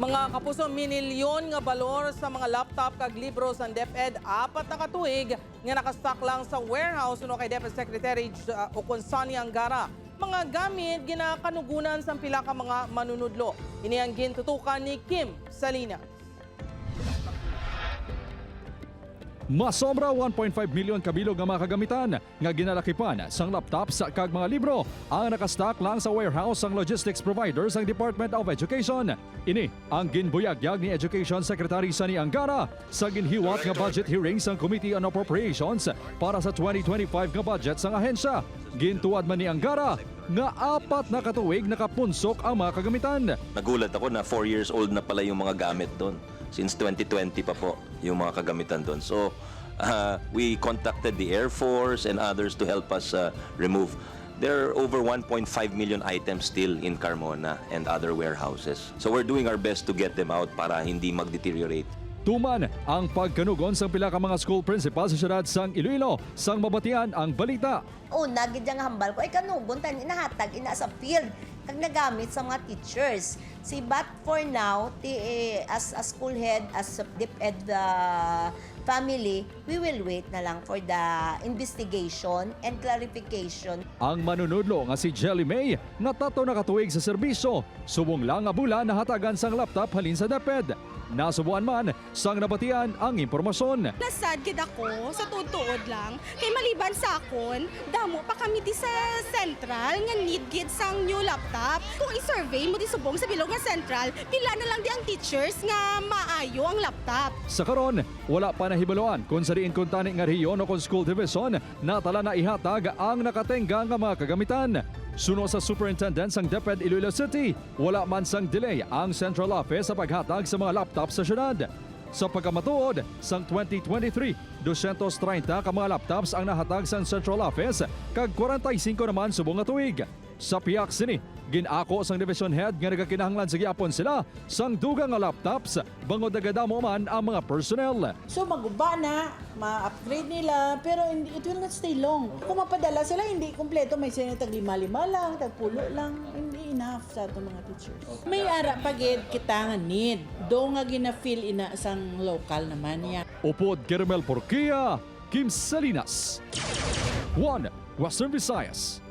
Mga kapuso, minilyon nga balor sa mga laptop kag libro sa DepEd apat na katuig nga nakastock lang sa warehouse no kay DepEd Secretary uh, Oconsani Angara. Mga gamit ginakanugunan sa pila ka mga manunudlo. Ini ang gintutukan ni Kim Salinas. Masobra 1.5 milyon kabilog nga mga kagamitan nga ginalakipan sang laptop sa kag mga libro ang nakastock lang sa warehouse sang logistics providers ang Department of Education. Ini ang ginbuyagyag ni Education Secretary Sani Angara sa ginhiwat nga budget hearing sang Committee on Appropriations para sa 2025 nga budget sang ahensya. Gintuad man ni Angara nga apat na katuig nakapunsok ang mga kagamitan. Nagulat ako na 4 years old na pala yung mga gamit doon. Since 2020 pa po yung mga kagamitan doon. So, uh, we contacted the Air Force and others to help us uh, remove. There are over 1.5 million items still in Carmona and other warehouses. So we're doing our best to get them out para hindi mag-deteriorate. Tuman ang pagkanugon sa pila ka mga school principal sa siyudad sang Iloilo sang mabatian ang balita. una gid yang hambal ko ay kanugon tan inahatag ina sa field kag nagamit sa mga teachers si but for now ti eh, as a school head as a DepEd uh, family we will wait na lang for the investigation and clarification Ang manunudlo nga si Jelly May natato na katuig sa serbisyo. Subong lang nga bula nahatagan sang laptop halin sa DepEd. Nasubuan man sang nabatian ang impormasyon. Nasad gid ako sa tutuod lang kay maliban sa akon damo pa kami di sa central nga need gid sang new laptop kung i-survey mo di subong sa bilog nga central pila na lang di ang teachers nga maayo ang laptop Sa karon, wala pa nahibaloan kung sa diin kung tani nga rehiyon o kung school division natala na ihatag ang nakatenga nga mga kagamitan. Suno sa Superintendent sang DepEd Iloilo City, wala man sang delay ang central office sa paghatag sa mga laptop sa syudad. Sa pagkamatuod, sang 2023, 230 ka mga laptops ang nahatag sa central office, kag 45 naman subong nga tuig. Sa piyak sini, ginako sang division head nga nagakinahanglan sa giapon sila sang dugang nga laptops bangod nagadamo man ang mga personnel. So maguba na, ma-upgrade nila, pero hindi, it will not stay long. Kung mapadala sila, hindi kompleto, may sila tag lima-lima lang, tag pulo lang, hindi enough sa itong mga teachers. May ara pagid kita nga need. Do nga gina-fill ina sang local naman niya. Upod Caramel Porquia, Kim Salinas. 1. Western Visayas.